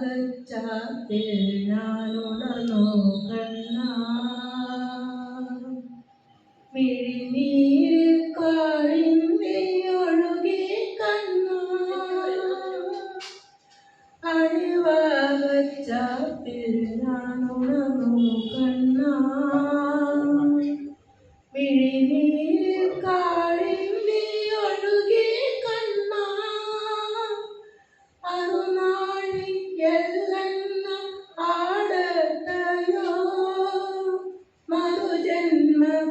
അണിവാദച്ചാത്തിൽ ഞാനുണർന്നു കണ്ണ.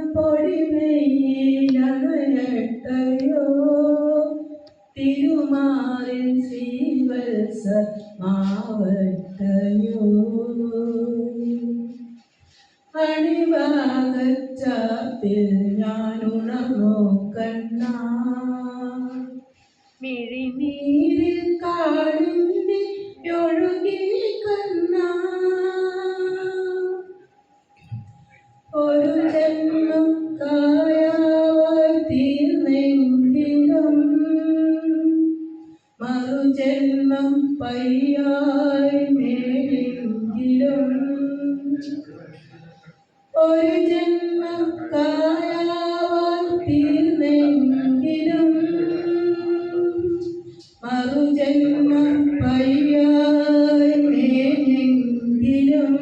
മറുജന്മ പൊടിമയിലണയട്ടയോ തിരുമാറിൽ ശ്രീവത്സ മാവട്ടയോ? അണിവാകച്ചാത്തിൽ ഞാനുണർന്നു കണ്ണ മിഴിനീരിൽ കാളിന്തി ഒഴുകി കണ്ണ ഒരു ജന്മം പയ്യായി മേലെങ്കിലും ഒരു ജന്മം തീർന്നെങ്കിലും മറുജന്മം പയ്യായി മേലെങ്കിലും.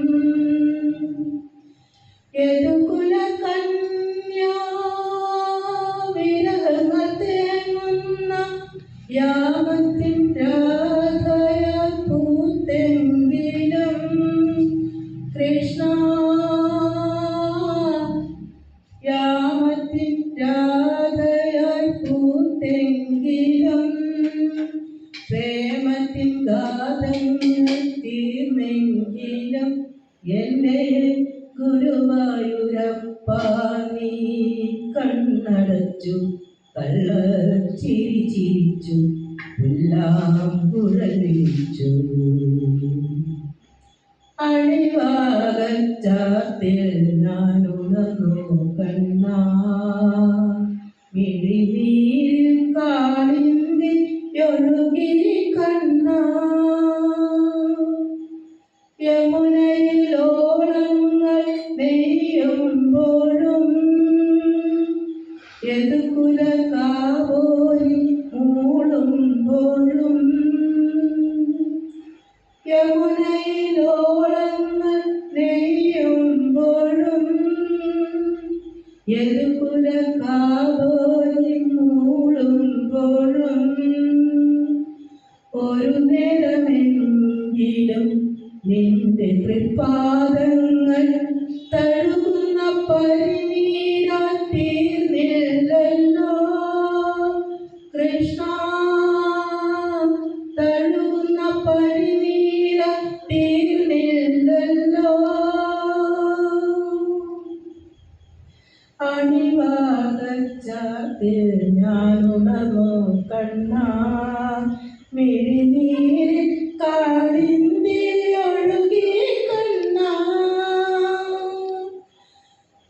യദുകുല കന്യാ വിരഹങ്ങൾ തേങ്ങുന്ന തീർന്നെങ്കിലും എന്റെ ഗുരുവായൂരപ്പ നീ കണ്ണടച്ചു കള്ള ചിരി ചിരിച്ചു എല്ലാം കുഴലിച്ചു അണിവാകച്ചാത്തിൽ ഞാൻ ഉണർന്നു കണ്ണ മിഴിനീരിൽ കാളിന്തി ഒഴുകി കണ്ണ. നിന്റെ തൃപ്പാദങ്ങൾ തഴുകുന്ന പരിനീരാൽ അണിവാദച്ചാത്തിൽ ഞാനുണർന്നു കണ്ണ മിഴിനീരിൽ കാളിന്തി ഒഴുകി കണ്ണ.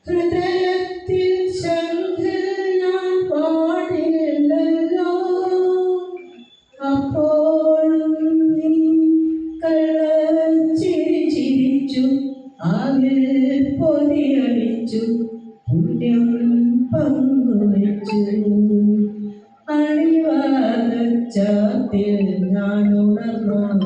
ഹൃദയത്തിൽ ശംഖിൽ ഞാൻ പാടില്ലല്ലോ അപ്പോഴും നീ കള്ളച്ചിരി ചിരിച്ചു ആവിൽ പൊതിയടിച്ചു. ஞானத்தில் நான் உணர்ந்தோம்